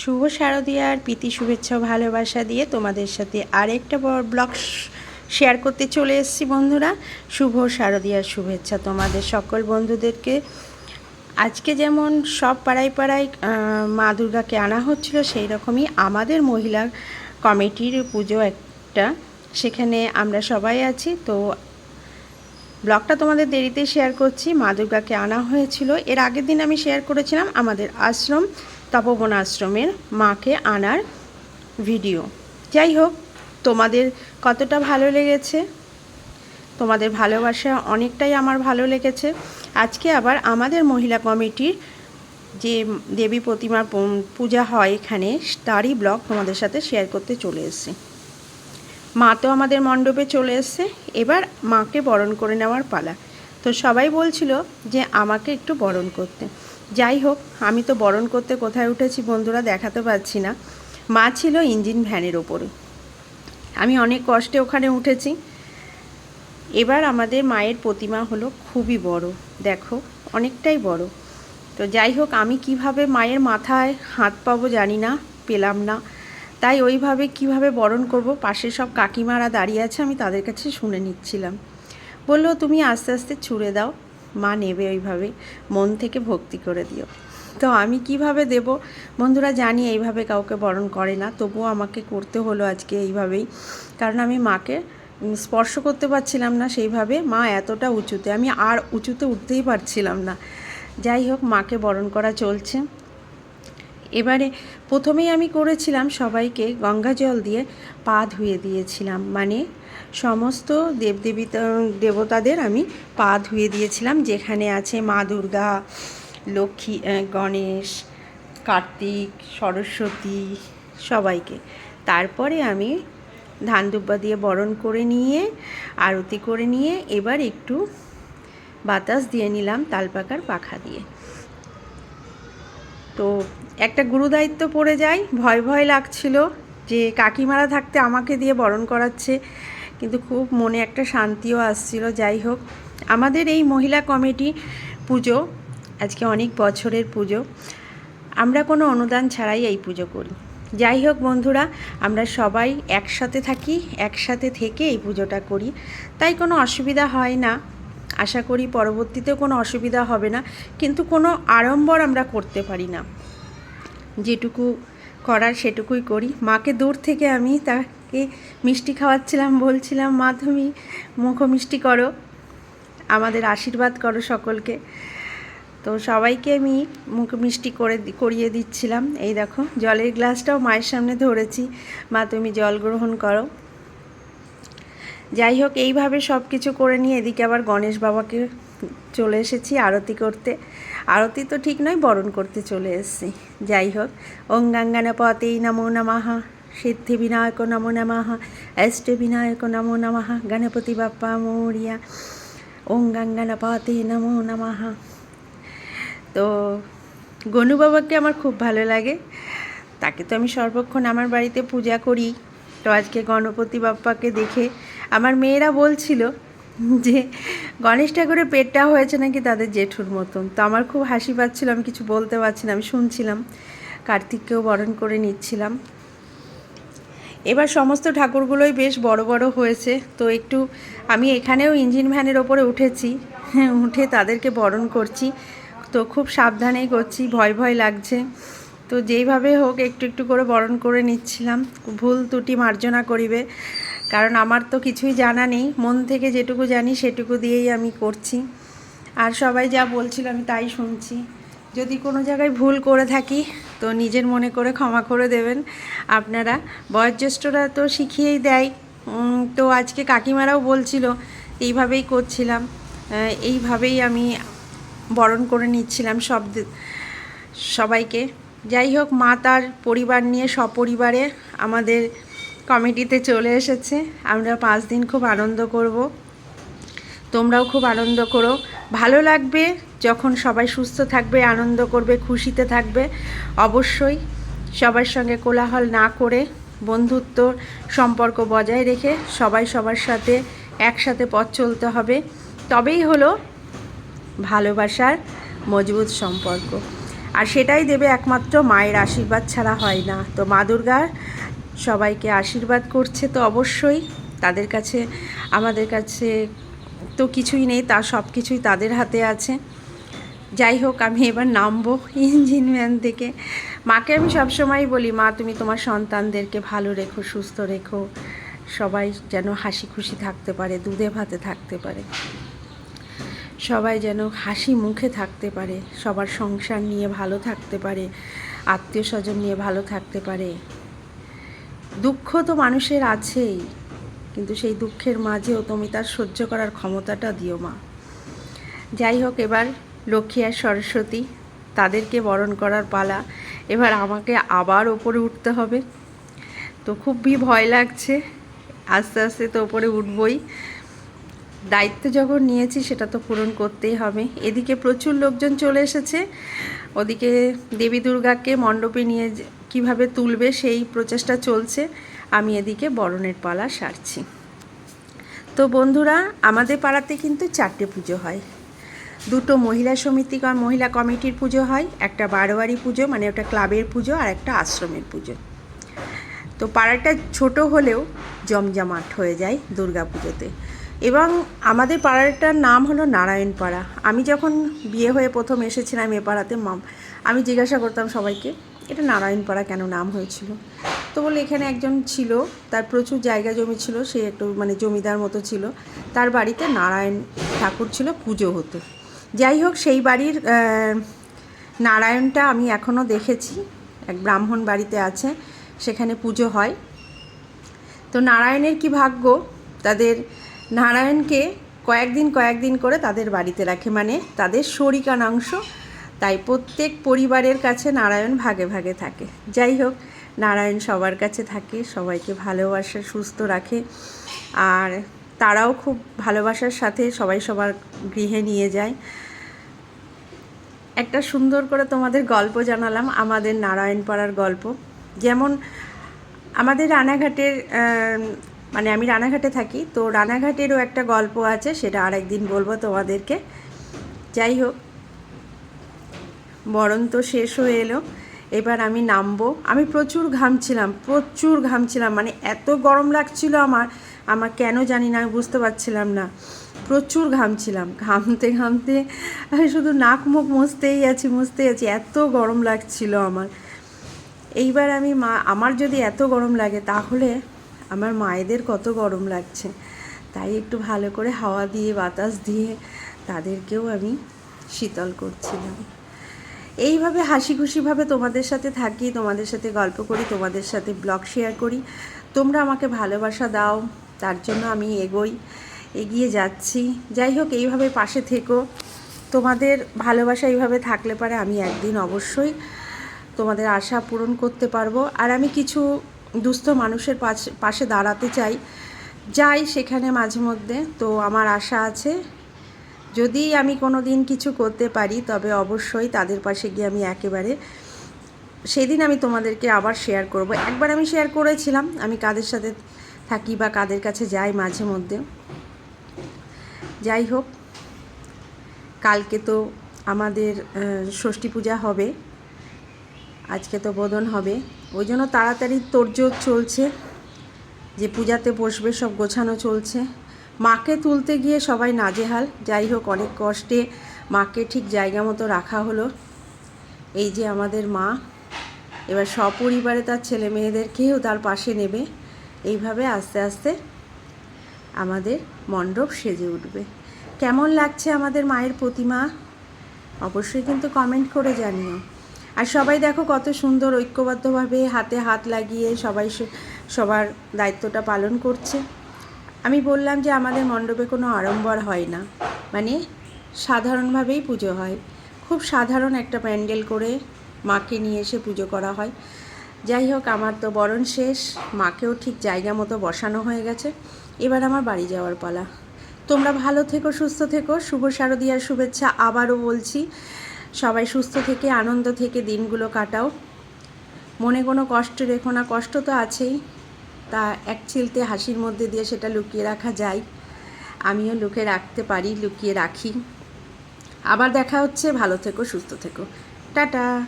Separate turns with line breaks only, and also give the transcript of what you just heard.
শুভ শারদীয়ার প্রীতি শুভেচ্ছা ভালোবাসা দিয়ে তোমাদের সাথে আরেকটা ব্লগ শেয়ার করতে চলে এসেছি, বন্ধুরা। শুভ শারদীয়ার শুভেচ্ছা তোমাদের সকল বন্ধুদেরকে। আজকে যেমন সব পাড়ায় পাড়ায় মা দুর্গাকে আনা হচ্ছিল, সেই রকমই আমাদের মহিলা কমিটির পুজো একটা। সেখানে আমরা সবাই আছি। তো ব্লগটা তোমাদের দেরিতে শেয়ার করছি। মা দুর্গাকে আনা হয়েছিল। এর আগের দিন আমি শেয়ার করেছিলাম আমাদের আশ্রম। তপবন আশ্রমের মাকে আনার ভিডিও। যাই হোক তোমাদের কতটা ভালো লেগেছে? তোমাদের ভালোবাসা অনেকটাই আমার ভালো লেগেছে। আজকে আবার আমাদের মহিলা কমিটির যে দেবী প্রতিমার পূজা হয় এখানে, তারই ব্লগ তোমাদের সাথে শেয়ার করতে চলে এসেছি। মা তো আমাদের মণ্ডপে চলে এসছে, এবার মাকে বরণ করে নেওয়ার পালা। তো সবাই বলছিল যে আমাকে একটু বরণ করতে। যাই হোক, আমি তো বরণ করতে কোথায় উঠেছি বন্ধুরা দেখাতে পারছি না। মা ছিল ইঞ্জিন ভ্যানের ওপরে। আমি অনেক কষ্টে ওখানে উঠেছি। এবার আমাদের মায়ের প্রতিমা হলো খুবই বড়। দেখো, অনেকটাই বড়। তো যাই হোক, আমি কীভাবে মায়ের মাথায় হাত পাবো জানি না, পেলাম না। তাই ওইভাবে কীভাবে বরণ করব পাশে সব কাকিমারা দাঁড়িয়ে আছে, আমি তাদের কাছে শুনে নিচ্ছিলাম। বলল, তুমি আস্তে আস্তে ছুঁড়ে দাও। মা নেবে ওইভাবে মন থেকে ভক্তি করে দিও। তো আমি কীভাবে দেব? বন্ধুরা জানি এইভাবে কাউকে বরণ করে না, তবুও আমাকে করতে হলো আজকে এইভাবেই। কারণ আমি মাকে স্পর্শ করতে পারছিলাম না সেইভাবে, মা এতটা উঁচুতে, আমি আর উঁচুতে উঠতেই পারছিলাম না। যাই হোক, মাকে বরণ করা চলছে। এবারে প্রথমেই আমি করেছিলাম সবাইকে গঙ্গা জল দিয়ে পা ধুয়ে দিয়েছিলাম। মানে সমস্ত দেবদেবী দেবতাদের আমি পা ধুয়ে দিয়েছিলাম, যেখানে আছে মা দুর্গা, লক্ষ্মী গণেশ, কার্তিক, সরস্বতী, সবাইকে। তারপরে আমি ধান দুব্বা দিয়ে বরণ করে নিয়ে, আরতি করে নিয়ে এবার একটু বাতাস দিয়ে নিলাম তালপাকার পাখা দিয়ে। তো একটা গুরুদায়িত্ব পড়ে যায় ভয় ভয় লাগছিল যে কাকিমারা থাকতে আমাকে দিয়ে বরণ করাচ্ছে, কিন্তু খুব মনে একটা শান্তিও আসছিল। যাই হোক, আমাদের এই মহিলা কমিটি পুজো, আজকে অনেক বছরের পুজো, আমরা কোনো অনুদান ছাড়াই এই পুজো করি। যাই হোক বন্ধুরা, আমরা সবাই একসাথে থাকি, একসাথে থেকে এই পুজোটা করি। তাই কোনো অসুবিধা হয় না। আশা করি পরবর্তীতে কোনো অসুবিধা হবে না, কিন্তু কোনো আড়ম্বর আমরা করতে পারি না। যেটুকু করার সেটুকুই করি। মাকে দূর থেকে আমি তাকে মিষ্টি খাওয়াচ্ছিলাম, বলছিলাম, মা, তুমি মুখ মিষ্টি করো, আমাদের আশীর্বাদ করো সকলকে। তো সবাইকে আমি মুখ মিষ্টি করে করিয়ে দিচ্ছিলাম। এই দেখো, জলের গ্লাসটাও মায়ের সামনে ধরেছি। মা, তুমি জল গ্রহণ করো। যাই হোক, এইভাবে সব কিছু করে নিয়ে এদিকে আবার গণেশ বাবাকে চলে এসেছি আরতি করতে। আরতি তো ঠিক নয়, বরণ করতে চলে এসেছি। যাই হোক, ওং গাঙ্গানা পতেই নমো নমাহা সিদ্ধি বিনায়ক নমো। নমাহা অষ্ট বিনায়ক নমো নমঃ। গণপতি বাপ্পা মৌরিয়া। ওং গাঙ্গানা পতে নমো নমাহা তো গনু বাবাকে আমার খুব ভালো লাগে। তাকে তো আমি সর্বক্ষণ আমার বাড়িতে পূজা করি। তো আজকে গণপতি বাপ্পাকে দেখে আমার মেয়েরা বলছিল যে, গণেশ ঠাকুরের পেটটা হয়েছে নাকি তাদের জেঠুর মতন? তো আমার খুব হাসি পাচ্ছিল, আমি কিছু বলতে পারছি না, আমি শুনছিলাম। কার্তিককেও বরণ করে নিচ্ছিলাম। এবার সমস্ত ঠাকুরগুলোই বেশ বড় বড় হয়েছে। তো একটু, আমি এখানেও ইঞ্জিন ভ্যানের ওপরে উঠেছি, উঠে তাদেরকে বরণ করছি। তো খুব সাবধানেই করছি, ভয় ভয় লাগছে। তো যেইভাবে হোক, একটু একটু করে বরণ করে নিচ্ছিলাম। ভুল ত্রুটি মার্জনা করিবে। কারণ আমার তো কিছুই জানা নেই। মন থেকে যেটুকু জানি, সেটুকু দিয়েই আমি করছি। আর সবাই যা বলছিল আমি তাই শুনছি। যদি কোনো জায়গায় ভুল করে থাকি, তো নিজের মনে করে ক্ষমা করে দেবেন। আপনারা বয়োজ্যেষ্ঠরা তো শিখিয়েই দেয়। তো আজকে কাকিমারাও বলছিল, এইভাবেই করছিলাম এইভাবেই আমি বরণ করে নিচ্ছিলাম সব সবাইকে। যাই হোক, মা তার পরিবার নিয়ে সপরিবারে আমাদের কমিটিতে চলে এসেছে। আমরা পাঁচ দিন খুব আনন্দ করব। তোমরাও খুব আনন্দ করো। ভালো লাগবে যখন সবাই সুস্থ থাকবে, আনন্দ করবে, খুশিতে থাকবে। অবশ্যই সবার সঙ্গে কোলাহল না করে বন্ধুত্ব, সম্পর্ক বজায় রেখে সবাই সবার সাথে একসাথে পথ চলতে হবে। তবেই হলো ভালোবাসার মজবুত সম্পর্ক। আর সেটাই দেবে একমাত্র মায়ের আশীর্বাদ ছাড়া হয় না। তো মা দুর্গা সবাইকে আশীর্বাদ করছে তো অবশ্যই। তাদের কাছে, আমাদের কাছে তো কিছুই নেই, তা সব কিছুই তাদের হাতে আছে। যাই হোক, আমি এবার নামবো ইঞ্জিন ভ্যান থেকে। মাকে আমি সবসময় বলি, মা, তুমি তোমার সন্তানদেরকে ভালো রেখো, সুস্থ রেখো। সবাই যেন হাসি খুশি থাকতে পারে, দুধে ভাতে থাকতে পারে। সবাই যেন হাসি মুখে থাকতে পারে, সবার সংসার নিয়ে ভালো থাকতে পারে, আত্মীয় স্বজন নিয়ে ভালো থাকতে পারে। দুঃখ তো মানুষের আছেই, কিন্তু সেই দুঃখের মাঝেও তুমি তার সহ্য করার ক্ষমতাটা দিও মা। যাই হোক, এবার লক্ষ্মী আর সরস্বতী, তাদেরকে বরণ করার পালা। এবার আমাকে আবার ওপরে উঠতে হবে। তো খুবই ভয় লাগছে। আস্তে আস্তে তো ওপরে উঠবই। দায়িত্ব যখন নিয়েছি, সেটা তো পূরণ করতেই হবে। এদিকে প্রচুর লোকজন চলে এসেছে। ওদিকে দেবী দুর্গাকে মণ্ডপে নিয়ে কীভাবে তুলবে, সেই প্রচেষ্টা চলছে। আমি এদিকে বরণের পালা সারছি। তো বন্ধুরা, আমাদের পাড়াতে কিন্তু চারটে পুজো হয়। দুটো মহিলা সমিতি মহিলা কমিটির পুজো হয়, একটা বারোয়ারি পুজো মানে ওটা ক্লাবের পুজো, আর একটা আশ্রমের পুজো। তো পাড়াটা ছোট হলেও জমজমাট হয়ে যায় দুর্গা পুজোতে। এবং আমাদের পাড়াটার নাম হলো নারায়ণ পাড়া আমি যখন বিয়ে হয়ে প্রথম এসেছিলাম এ পাড়াতে, মাম, আমি জিজ্ঞাসা করতাম সবাইকে, এটা নারায়ণ পাড়া কেন নাম হয়েছিল? তো বলে, এখানে একজন ছিল, তার প্রচুর জায়গা জমি ছিল, সে একটু মানে জমিদার মতো ছিল, তার বাড়িতে নারায়ণ ঠাকুর ছিল, পুজো হতো। যাই হোক, সেই বাড়ির নারায়ণটা আমি এখনও দেখেছি, এক ব্রাহ্মণ বাড়িতে আছে, সেখানে পুজো হয়। তো নারায়ণের কি ভাগ্য? তাদের নারায়ণকে কয়েকদিন কয়েকদিন করে তাদের বাড়িতে রাখে মানে তাদের শরিকানাংশ। তাই প্রত্যেক পরিবারের কাছে নারায়ণ ভাগে ভাগে থাকে। যাই হোক, নারায়ণ সবার কাছে থাকে, সবাইকে ভালোবাসে, সুস্থ রাখে। আর তারাও খুব ভালোবাসার সাথে সবাই সবার গৃহে নিয়ে যায়। একটা সুন্দর করে তোমাদের গল্প জানালাম, আমাদের নারায়ণ পাড়ার গল্প। যেমন আমাদের রানাঘাটের মানে আমি রানাঘাটে থাকি, তো রানাঘাটেরও একটা গল্প আছে, সেটা আরেকদিন বলব তোমাদেরকে। যাই হোক, বরণ তো শেষ হয়ে এলো। এবার আমি নামবো। আমি প্রচুর ঘামছিলাম প্রচুর ঘামছিলাম মানে এত গরম লাগছিল আমার আমার কেন জানি না, আমি বুঝতে পারছিলাম না। প্রচুর ঘামছিলাম, ঘামতে ঘামতে আমি শুধু নাক মুখ মুছতেই আছি মুছতেই আছি, এত গরম লাগছিল আমার। এইবার আমি মা, আমার যদি এত গরম লাগে তাহলে আমার মায়েদের কত গরম লাগছে। তাই একটু ভালো করে হাওয়া দিয়ে, বাতাস দিয়ে তাদেরকেও আমি শীতল করছিলাম। এইভাবে হাসি খুশিভাবে তোমাদের সাথে থাকি, তোমাদের সাথে গল্প করি, তোমাদের সাথে ব্লগ শেয়ার করি। তোমরা আমাকে ভালোবাসা দাও, তার জন্য আমি এগোই, এগিয়ে যাচ্ছি। যাই হোক, এইভাবে পাশে থেকো। তোমাদের ভালোবাসা এইভাবে থাকলে পারে আমি একদিন অবশ্যই তোমাদের আশা পূরণ করতে পারব। আর আমি কিছু দুস্থ মানুষের পাশে পাশে দাঁড়াতে চাই। যাই সেখানে মাঝে মধ্যে, তো আমার আশা আছে, যদি আমি কোনো দিন কিছু করতে পারি, তবে অবশ্যই তাদের পাশে গিয়ে আমি একেবারে, সেদিন আমি তোমাদেরকে আবার শেয়ার করব। একবার আমি শেয়ার করেছিলাম, আমি কাদের সাথে থাকি বা কাদের কাছে যাই মাঝে মধ্যে। যাই হোক, কালকে তো আমাদের ষষ্ঠী পূজা হবে। আজকে তো বোধন হবে। ওই জন্য তাড়াতাড়ি তোড়জোড় চলছে। যে পূজাতে বসবে, সব গোছানো চলছে। মাকে তুলতে গিয়ে সবাই নাজেহাল। যাই হোক, অনেক কষ্টে মাকে ঠিক জায়গা মতো রাখা হলো। এই যে আমাদের মা। এবার সপরিবারে তার ছেলে মেয়েদেরকেও তার পাশে নেবে। এইভাবে আস্তে আস্তে আমাদের মণ্ডপ সেজে উঠবে। কেমন লাগছে আমাদের মায়ের প্রতিমা? অবশ্যই কিন্তু কমেন্ট করে জানিও। আর সবাই দেখো কত সুন্দর ঐক্যবদ্ধভাবে হাতে হাত লাগিয়ে সবাই সবার দায়িত্বটা পালন করছে। আমি বললাম যে আমাদের মণ্ডপে কোনো আড়ম্বর হয় না। মানে সাধারণভাবেই পুজো হয়। খুব সাধারণ একটা প্যান্ডেল করে মাকে নিয়ে এসে পুজো করা হয়। যাই হোক, আমার তো বরণ শেষ। মাকেও ঠিক জায়গা মতো বসানো হয়ে গেছে। এবার আমার বাড়ি যাওয়ার পালা। তোমরা ভালো থেকো, সুস্থ থেকো। শুভ শারদীয়ার শুভেচ্ছা আবারও বলছি। সবাই সুস্থ থেকে আনন্দ থেকে দিনগুলো কাটাও। মনে কোনো কষ্ট রেখো না, কষ্ট তো আছেই। তা এক চিলতে হাসির মধ্যে দিয়ে সেটা লুকিয়ে রাখা যায়। আমিও লুকে রাখতে পারি, লুকিয়ে রাখি। আবার দেখা হচ্ছে, ভালো থেকো, সুস্থ থেকো। টাটা!